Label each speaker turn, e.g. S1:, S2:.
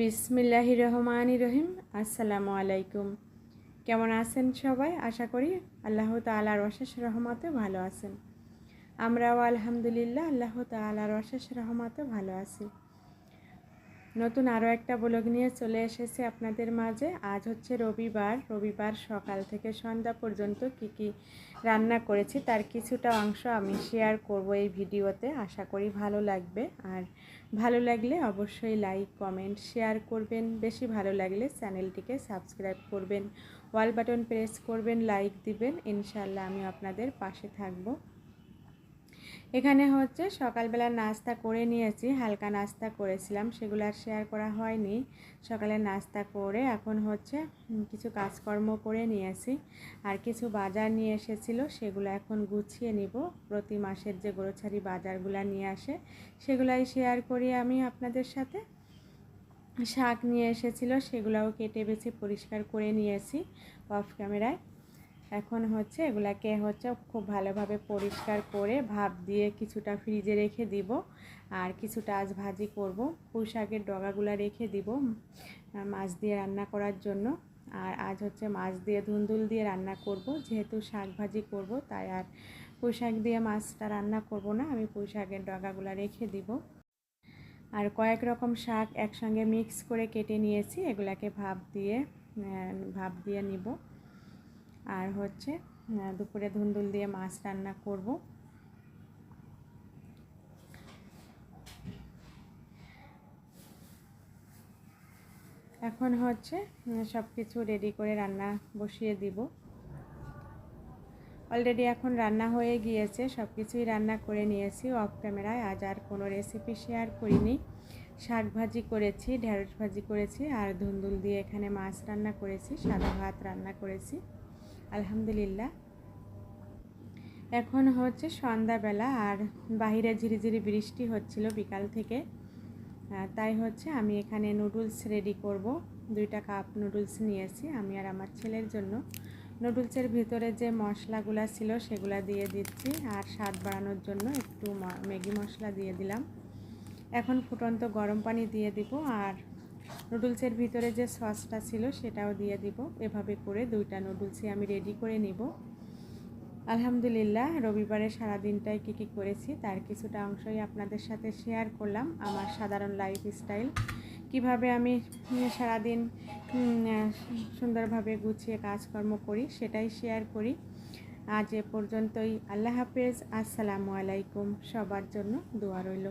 S1: বিসমিল্লাহি রহমান রহিম আসসালামু আলাইকুম কেমন আছেন সবাই? আশা করি আল্লাহ তালার অশেষ রহমাতে ভালো আছেন। আমরাও আলহামদুলিল্লাহ আল্লাহ তালার অশেষ রহমাতে ভালো আছি। নতুন আরও একটা ব্লগ নিয়ে চলে এসেছে আপনাদের মাঝে। আজ হচ্ছে রবিবার। রবিবার সকাল থেকে সন্ধ্যা পর্যন্ত কি কি রান্না করেছি তার কিছুটা অংশ আমি শেয়ার করব এই ভিডিওতে। আশা করি ভালো লাগবে। আর ভালো লাগলে অবশ্যই লাইক কমেন্ট শেয়ার করবেন। বেশি ভালো লাগলে চ্যানেলটিকে সাবস্ক্রাইব করবেন। ওয়াল বাটন প্রেস করবেন লাইক দিবেন। ইনশাল্লাহ আমি আপনাদের পাশে থাকব। এখানে হচ্ছে সকালবেলা নাস্তা করে নিয়েছি, হালকা নাস্তা করেছিলাম, সেগুলো আর শেয়ার করা হয়নি। সকালে নাস্তা করে এখন হচ্ছে কিছু কাজকর্ম করে নিয়েছি। আর কিছু বাজার নিয়ে এসেছিল, সেগুলো এখন গুছিয়ে নিব। প্রতি মাসের যে গ্রোছারি বাজারগুলো নিয়ে আসে, সেগুলাই শেয়ার করি আমি আপনাদের সাথে। শাক নিয়ে এসেছিল, সেগুলোও কেটে বেছে পরিষ্কার করে নিয়েছি অফ ক্যামেরায় এখন হচ্ছে এগুলাকে হচ্ছে খুব ভালোভাবে পরিষ্কার করে ভাপ দিয়ে কিছুটা ফ্রিজে রেখে দিব। আর কিছুটা আজ ভাজি করব। পুঁই শাকের ডগাগুলো রেখে দিব মাছ দিয়ে রান্না করার জন্য। আর আজ হচ্ছে মাছ দিয়ে ধুন্দুল দিয়ে রান্না করব। যেহেতু শাক ভাজি করব, তাই আর পুঁই শাক দিয়ে মাছটা রান্না করব না। আমি পুঁই শাকের ডগাগুলো রেখে দিব। আর কয়েক রকম শাক একসঙ্গে মিক্স করে কেটে নিয়েছি। এগুলাকে ভাপ দিয়ে ভাপ দিয়ে নিব। আর হচ্ছে দুপুরে ধুন্দুল দিয়ে মাছ রান্না করব। এখন হচ্ছে সব কিছু রেডি করে রান্না বসিয়ে দিব। অলরেডি এখন রান্না হয়ে গিয়েছে সব কিছুই রান্না করে নিয়েছি অফ ক্যামেরায় আজ আর কোনো রেসিপি শেয়ার করিনি। শাক ভাজি করেছি, ঢেঁড়স ভাজি করেছি, আর ধুন্দুল দিয়ে এখানে মাছ রান্না করেছি, সাদা ভাত রান্না করেছি। আলহামদুলিল্লাহ। এখন হচ্ছে সন্ধ্যাবেলা আর বাহিরে ঝিরিঝিরি বৃষ্টি হচ্ছিল বিকাল থেকে। তাই হচ্ছে আমি এখানে নুডলস রেডি করব। দুইটা কাপ নুডলস নিয়েছি আমি আর আমার ছেলের জন্য। নুডলসের ভিতরে যে মশলাগুলো ছিল সেগুলো দিয়ে দিচ্ছি আর স্বাদ বাড়ানোর জন্য একটু ম্যাগি মশলা দিয়ে দিলাম। এখন ফুটন্ত গরম পানি দিয়ে দিব আর নুডলসের ভিতরে যে সসটা ছিল সেটাও দিয়ে দিব। এভাবে করে দুইটা নুডলসই আমি রেডি করে নিব। আলহামদুলিল্লাহ, রবিবারে সারা দিনটাই কী কী করেছি তার কিছুটা অংশই আপনাদের সাথে শেয়ার করলাম। আমার সাধারণ লাইফ স্টাইল কীভাবে আমি সারাদিন সুন্দরভাবে গুছিয়ে কাজকর্ম করি সেটাই শেয়ার করি। আজ এ পর্যন্তই। আল্লাহ হাফেজ। আসসালামু আলাইকুম। সবার জন্য দোয়া রইল।